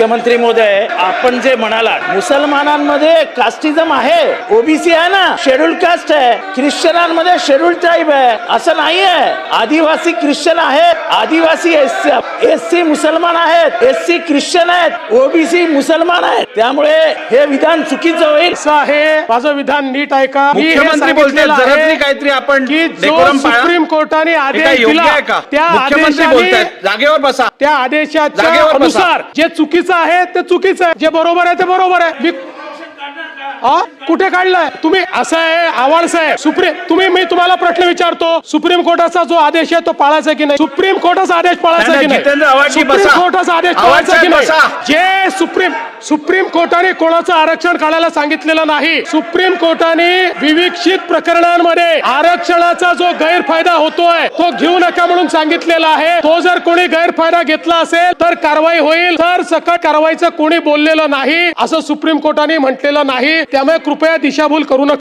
मुख्यमंत्री मोदय आपण जे म्हणालात मुसलमानांमध्ये कास्टिझम आहे ओबीसी आहे ना शेड्यूल कास्ट आहे ख्रिश्चनांमध्ये शेड्यूल ट्राईब आहे असं नाही आहे. आदिवासी ख्रिश्चन आहेत आदिवासी एस एस सी मुसलमान आहेत एस सी ख्रिश्चन आहेत ओबीसी मुसलमान आहेत. त्यामुळे हे विधान चुकीचं होईल. असं आहे. माझं विधान नीट ऐका मुख्यमंत्री तरी काहीतरी आपण. सुप्रीम कोर्टाने आदेश दिला आहे का? त्या मुख्यमंत्री आदेशाने बोलतात जागेवर बसा. त्या आदेशाच्या. अनुसार जे चुकीचं आहे ते चुकीचं आहे. जे बरोबर आहे ते बरोबर आहे? कुठे काढलाय? तुम्ही असं आहे आव्हाड साहेब सुप्रीम तुम्ही मी तुम्हाला प्रश्न विचारतो. सुप्रीम कोर्टाचा जो आदेश आहे तो पाळायचा की नाही? सुप्रीम कोर्टाचा आदेश पाळायचा की नाही, सुप्रीम. कोर्टाचा आदेश पाळायचा की नाही. जे सुप्रीम कोर्टाने कोणाचं आरक्षण काढायला सांगितलेलं नाही. सुप्रीम कोर्टाने विविक्षित प्रकरणांमध्ये आरक्षणाचा जो गैरफायदा होतोय तो घेऊ नका म्हणून सांगितलेला आहे. तो जर कोणी गैरफायदा घेतला असेल तर कारवाई होईल. तर सकट कारवाईचं कोणी बोललेलं नाही असं सुप्रीम कोर्टाने म्हटलेलं नाही. त्यामुळे कृपया दिशाभूल करू नका.